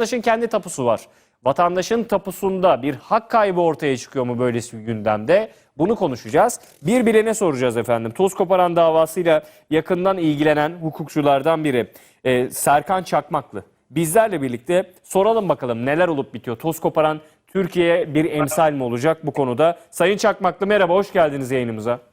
vatandaşın kendi tapusu var. Vatandaşın tapusunda bir hak kaybı ortaya çıkıyor mu böylesi bir gündemde? Bunu konuşacağız. Bir bilene soracağız efendim. Toz koparan davasıyla yakından ilgilenen hukukçulardan biri e, Serkan Çakmaklı. Bizlerle birlikte soralım bakalım neler olup bitiyor. Toz koparan Türkiye'ye bir emsal mi olacak bu konuda? Sayın Çakmaklı merhaba, hoş geldiniz yayınımıza.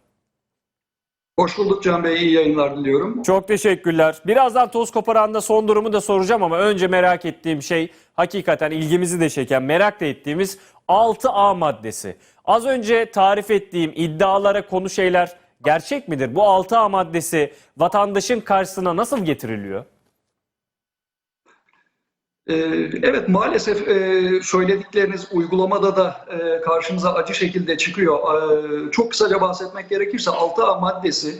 Hoş bulduk Can Bey, iyi yayınlar diliyorum. Çok teşekkürler. Birazdan toz koparanda son durumu da soracağım ama önce merak ettiğim şey hakikaten ilgimizi de çeken, merak da ettiğimiz 6A maddesi. Az önce tarif ettiğim iddialara konu şeyler gerçek midir? Bu 6A maddesi vatandaşın karşısına nasıl getiriliyor? Ee, evet maalesef e, söyledikleriniz uygulamada da e, karşımıza acı şekilde çıkıyor. Ee, çok kısaca bahsetmek gerekirse 6A maddesi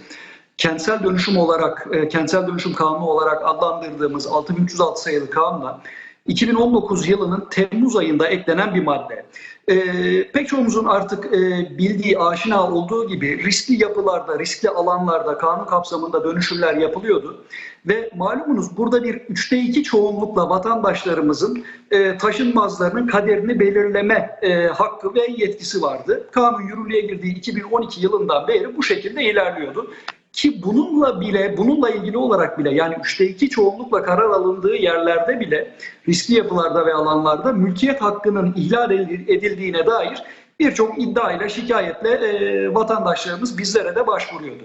kentsel dönüşüm olarak, e, kentsel dönüşüm kanunu olarak adlandırdığımız 6306 sayılı kanuna 2019 yılının Temmuz ayında eklenen bir madde. Ee, pek çoğumuzun artık e, bildiği, aşina olduğu gibi riskli yapılarda, riskli alanlarda kanun kapsamında dönüşümler yapılıyordu. Ve malumunuz burada bir üçte iki çoğunlukla vatandaşlarımızın e, taşınmazlarının kaderini belirleme e, hakkı ve yetkisi vardı. Kanun yürürlüğe girdiği 2012 yılından beri bu şekilde ilerliyordu. Ki bununla bile, bununla ilgili olarak bile yani üçte iki çoğunlukla karar alındığı yerlerde bile riskli yapılarda ve alanlarda mülkiyet hakkının ihlal edildiğine dair birçok iddiayla, şikayetle e, vatandaşlarımız bizlere de başvuruyordu.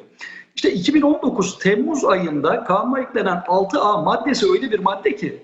İşte 2019 Temmuz ayında kanuna eklenen 6A maddesi öyle bir madde ki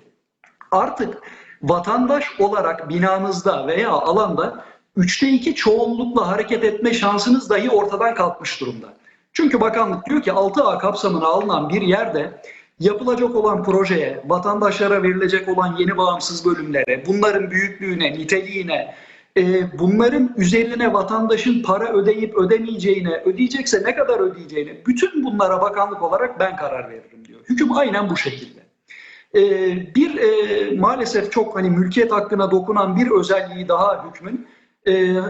artık vatandaş olarak binanızda veya alanda üçte iki çoğunlukla hareket etme şansınız dahi ortadan kalkmış durumda. Çünkü bakanlık diyor ki 6A kapsamına alınan bir yerde yapılacak olan projeye, vatandaşlara verilecek olan yeni bağımsız bölümlere, bunların büyüklüğüne, niteliğine, e, bunların üzerine vatandaşın para ödeyip ödemeyeceğine, ödeyecekse ne kadar ödeyeceğine, bütün bunlara bakanlık olarak ben karar veririm diyor. Hüküm aynen bu şekilde. E, bir e, maalesef çok hani mülkiyet hakkına dokunan bir özelliği daha hükmün,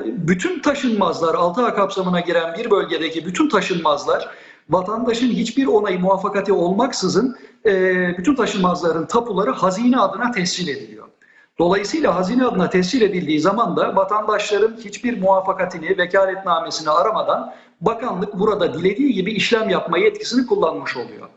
bütün taşınmazlar, 6A kapsamına giren bir bölgedeki bütün taşınmazlar vatandaşın hiçbir onayı muvaffakati olmaksızın e, bütün taşınmazların tapuları hazine adına tescil ediliyor. Dolayısıyla hazine adına tescil edildiği zaman da vatandaşların hiçbir muvaffakatini, vekaletnamesini aramadan bakanlık burada dilediği gibi işlem yapma yetkisini kullanmış oluyor.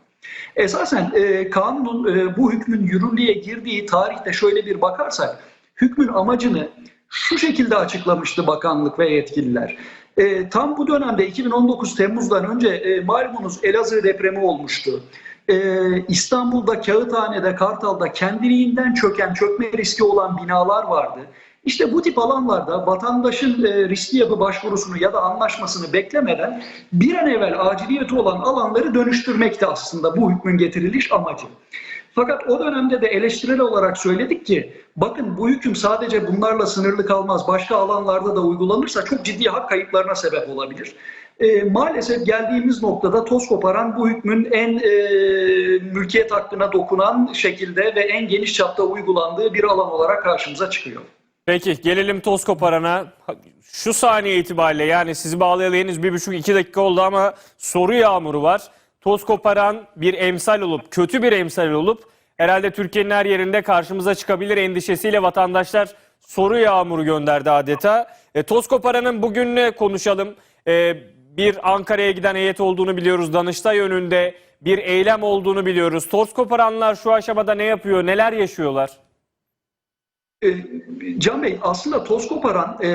Esasen e, kanunun e, bu hükmün yürürlüğe girdiği tarihte şöyle bir bakarsak hükmün amacını şu şekilde açıklamıştı bakanlık ve yetkililer. E, tam bu dönemde 2019 Temmuz'dan önce e, malumunuz Elazığ depremi olmuştu. E, İstanbul'da, Kağıthane'de, Kartal'da kendiliğinden çöken, çökme riski olan binalar vardı. İşte bu tip alanlarda vatandaşın e, riskli yapı başvurusunu ya da anlaşmasını beklemeden bir an evvel aciliyeti olan alanları dönüştürmekti aslında bu hükmün getiriliş amacı. Fakat o dönemde de eleştirel olarak söyledik ki bakın bu hüküm sadece bunlarla sınırlı kalmaz. Başka alanlarda da uygulanırsa çok ciddi hak kayıplarına sebep olabilir. E, maalesef geldiğimiz noktada toz koparan bu hükmün en e, mülkiyet hakkına dokunan şekilde ve en geniş çapta uygulandığı bir alan olarak karşımıza çıkıyor. Peki gelelim toz koparana. Şu saniye itibariyle yani sizi bağlayalı henüz bir buçuk iki dakika oldu ama soru yağmuru var. Toz koparan bir emsal olup, kötü bir emsal olup herhalde Türkiye'nin her yerinde karşımıza çıkabilir endişesiyle vatandaşlar soru yağmuru gönderdi adeta. E, toz koparanın bugün ne konuşalım? E, bir Ankara'ya giden heyet olduğunu biliyoruz. Danıştay önünde bir eylem olduğunu biliyoruz. Toz koparanlar şu aşamada ne yapıyor, neler yaşıyorlar? E, Can Bey aslında toz koparan e,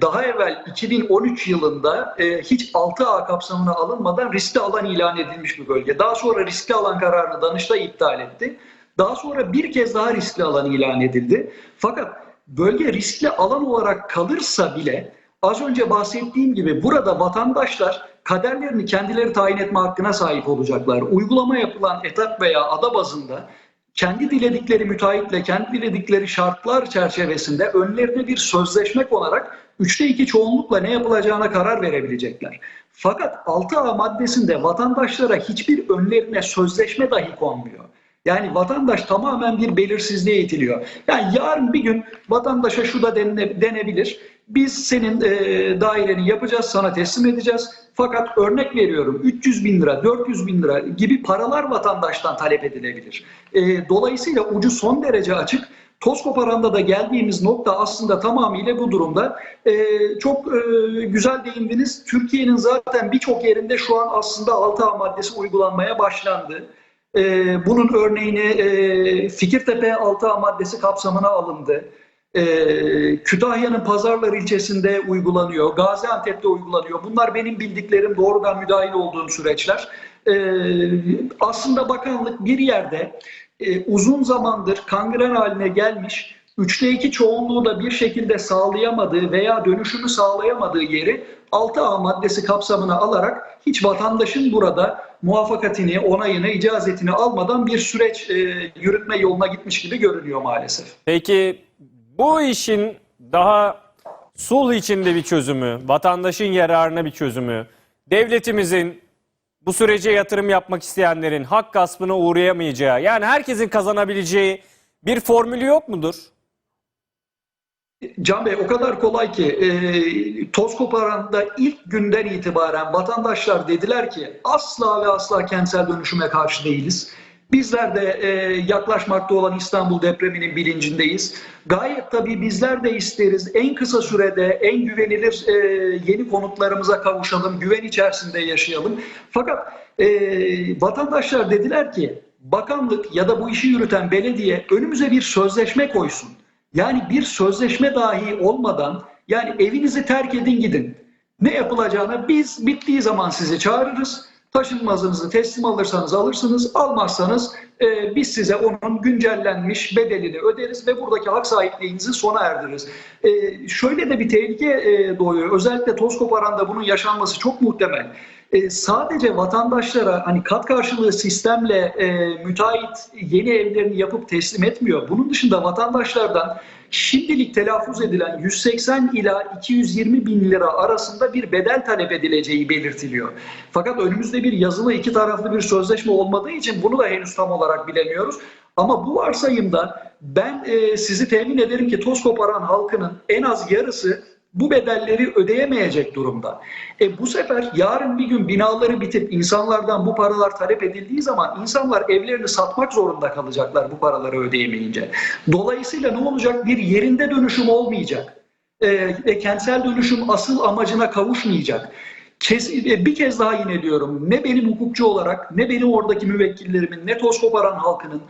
daha evvel 2013 yılında e, hiç 6A kapsamına alınmadan riskli alan ilan edilmiş bir bölge. Daha sonra riskli alan kararını Danıştay iptal etti. Daha sonra bir kez daha riskli alan ilan edildi. Fakat bölge riskli alan olarak kalırsa bile az önce bahsettiğim gibi burada vatandaşlar kaderlerini kendileri tayin etme hakkına sahip olacaklar. Uygulama yapılan etap veya ada bazında kendi diledikleri müteahhitle, kendi diledikleri şartlar çerçevesinde önlerine bir sözleşme konarak üçte iki çoğunlukla ne yapılacağına karar verebilecekler. Fakat 6A maddesinde vatandaşlara hiçbir önlerine sözleşme dahi konmuyor. Yani vatandaş tamamen bir belirsizliğe itiliyor. Yani yarın bir gün vatandaşa şu da denile, denebilir. Biz senin e, daireni yapacağız, sana teslim edeceğiz. Fakat örnek veriyorum 300 bin lira, 400 bin lira gibi paralar vatandaştan talep edilebilir. E, dolayısıyla ucu son derece açık. Toz koparanda da geldiğimiz nokta aslında tamamıyla bu durumda. E, çok e, güzel değindiniz. Türkiye'nin zaten birçok yerinde şu an aslında 6A maddesi uygulanmaya başlandı. E, bunun örneğini e, Fikirtepe 6A maddesi kapsamına alındı. E, Kütahya'nın Pazarlar ilçesinde uygulanıyor, Gaziantep'te uygulanıyor. Bunlar benim bildiklerim doğrudan müdahil olduğum süreçler. E, aslında bakanlık bir yerde e, uzun zamandır kangren haline gelmiş, üçte iki çoğunluğu da bir şekilde sağlayamadığı veya dönüşümü sağlayamadığı yeri 6A maddesi kapsamına alarak hiç vatandaşın burada muvaffakatini, onayını, icazetini almadan bir süreç e, yürütme yoluna gitmiş gibi görünüyor maalesef. Peki bu işin daha sulh içinde bir çözümü, vatandaşın yararına bir çözümü, devletimizin bu sürece yatırım yapmak isteyenlerin hak gaspına uğrayamayacağı, yani herkesin kazanabileceği bir formülü yok mudur? Can Bey o kadar kolay ki e, toz koparanda ilk günden itibaren vatandaşlar dediler ki asla ve asla kentsel dönüşüme karşı değiliz. Bizler de e, yaklaşmakta olan İstanbul depreminin bilincindeyiz. Gayet tabii bizler de isteriz en kısa sürede en güvenilir e, yeni konutlarımıza kavuşalım, güven içerisinde yaşayalım. Fakat e, vatandaşlar dediler ki bakanlık ya da bu işi yürüten belediye önümüze bir sözleşme koysun. Yani bir sözleşme dahi olmadan yani evinizi terk edin gidin. Ne yapılacağını biz bittiği zaman sizi çağırırız. Taşınmazınızı teslim alırsanız alırsınız, almazsanız e, biz size onun güncellenmiş bedelini öderiz ve buradaki hak sahipliğinizi sona erdiririz. E, şöyle de bir tehlike e, doğuyor. Özellikle toz koparanda bunun yaşanması çok muhtemel. E, sadece vatandaşlara hani kat karşılığı sistemle e, müteahhit yeni evlerini yapıp teslim etmiyor. Bunun dışında vatandaşlardan şimdilik telaffuz edilen 180 ila 220 bin lira arasında bir bedel talep edileceği belirtiliyor. Fakat önümüzde bir yazılı iki taraflı bir sözleşme olmadığı için bunu da henüz tam olarak bilemiyoruz. Ama bu varsayımda ben e, sizi temin ederim ki toz koparan halkının en az yarısı bu bedelleri ödeyemeyecek durumda. E bu sefer yarın bir gün binaları bitip insanlardan bu paralar talep edildiği zaman insanlar evlerini satmak zorunda kalacaklar bu paraları ödeyemeyince. Dolayısıyla ne olacak? Bir yerinde dönüşüm olmayacak. E, kentsel dönüşüm asıl amacına kavuşmayacak. Kes, e, bir kez daha yine diyorum ne benim hukukçu olarak ne benim oradaki müvekkillerimin ne toz koparan halkının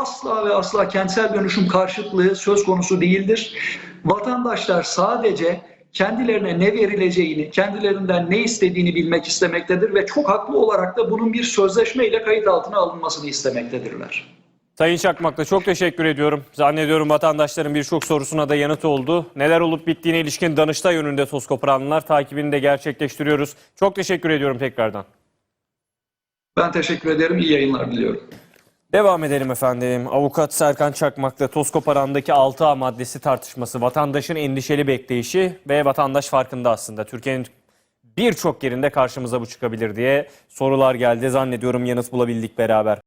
asla ve asla kentsel dönüşüm karşıtlığı söz konusu değildir. Vatandaşlar sadece kendilerine ne verileceğini, kendilerinden ne istediğini bilmek istemektedir ve çok haklı olarak da bunun bir sözleşmeyle kayıt altına alınmasını istemektedirler. Sayın Çakmak'la çok teşekkür ediyorum. Zannediyorum vatandaşların birçok sorusuna da yanıt oldu. Neler olup bittiğine ilişkin Danıştay yönünde toz koparanlar takibini de gerçekleştiriyoruz. Çok teşekkür ediyorum tekrardan. Ben teşekkür ederim. İyi yayınlar diliyorum. Devam edelim efendim. Avukat Serkan Çakmak'la toz koparandaki 6A maddesi tartışması, vatandaşın endişeli bekleyişi ve vatandaş farkında aslında. Türkiye'nin birçok yerinde karşımıza bu çıkabilir diye sorular geldi. Zannediyorum yanıt bulabildik beraber.